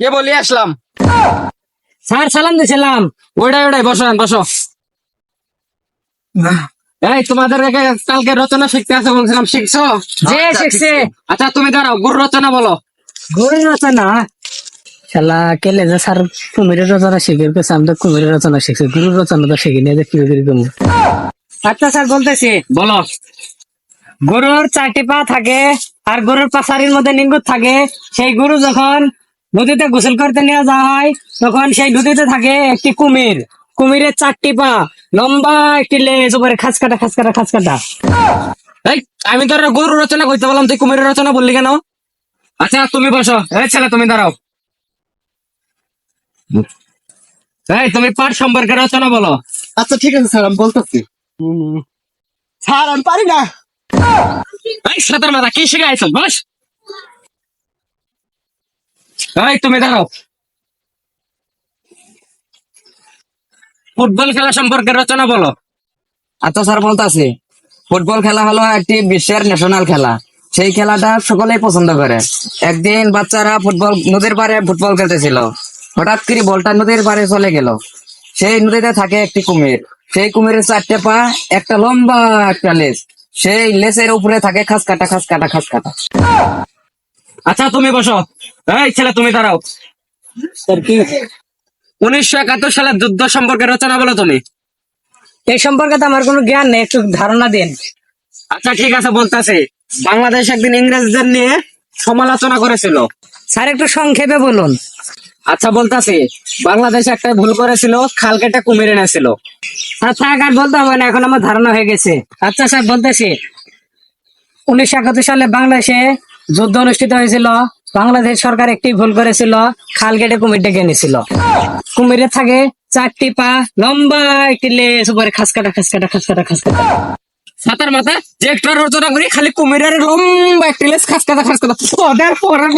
কে বলি আসলাম? স্যার সালাম দিয়েছিলাম ওইটাই ওইটাই বসো বসো। এই তোমাদের কালকে রচনা শিখতে আছে বলছিলাম শিখছো? যে শিখছে। আচ্ছা তুমি দাঁড়াও গুরু রচনা বলো। গরু রচনা? শালা কেলে যে স্যার কুমিরের রচনা শিখে গেছে আমি তো কুমিরের রচনা শিখছি গুরু রচনা তো শিখিনি যে কি আচ্ছা স্যার বলতেছি বলো। গরুর চারটি পা থাকে আর গরুর পাশারির মধ্যে নিঙ্গুত থাকে। সেই গরু যখন নদীতে গোসল করতে নিয়ে যাওয়া হয় তখন সেই নদীতে থাকে একটি কুমির। কুমিরের চারটি পা লম্বা একটি লেজ উপরে খাস কাটা খাস কাটা খাস কাটা আমি তোর গরু রচনা করতে বললাম তুই কুমিরের রচনা বললি কেন? আচ্ছা তুমি বসো। এই ছেলে তুমি দাঁড়াও। এই তুমি পাঠ সম্পর্কে রচনা বলো। আচ্ছা ঠিক আছে স্যার আমি বলতেছি। স্যার আমি পারি না। ফুটবল খেলা সম্পর্কে রচনা বলো। আচ্ছা স্যার বলতেছি, ফুটবল খেলা হলো একটি বিশ্বের ন্যাশনাল খেলা। সেই খেলাটা সকলেই পছন্দ করে। একদিন বাচ্চারা ফুটবল, নদীর পাড়ে ফুটবল খেলতেছিল। হঠাৎ করে বলটা নদীর পাড়ে চলে গেল। সেই নদীতে থাকে একটি কুমির। সেই কুমিরের চারটে পা, একটা লম্বা একটা লেজ। সেই লেজের উপরে থাকে খাস কাটা খাস কাটা খাস কাটা আচ্ছা তুমি বসো। এই ছেলে তুমি দাঁড়াও। স্যার কি? উনিশশো একাত্তর সালের যুদ্ধ সম্পর্কে রচনা বলো তুমি। এই সম্পর্কে তো আমার কোনো জ্ঞান নেই একটু ধারণা দিন। আচ্ছা ঠিক আছে বলতেছি। বাংলাদেশ একদিন ইংরেজদের নিয়ে সমালোচনা করেছিল। স্যার একটু সংক্ষেপে বলুন। আচ্ছা বলতাছি, বাংলাদেশ একটা ভুল করেছিল খাল কেটে কুমির এনেছিল। থাক আর বলতে হবে না, এখন আমার ধারণা হয়ে গেছে। আচ্ছা স্যার, বলতেছি, উনিশশো একাত্তর সালে বাংলাদেশে যুদ্ধ অনুষ্ঠিত হয়েছিল। বাংলাদেশ সরকার একটি ভুল করেছিল খাল কেটে কুমির ডেকে এনেছিল। কুমিরের থাকে চারটি পা, লম্বা একটি লেজ, উপরে খাস কাটা খাস কাটা খাস কাটা খাস কাটা সাতার মাথা যে একটা রচনা করি, খালি কুমিরের লম্বা একটি লেজ খাস কাটা খাস পরের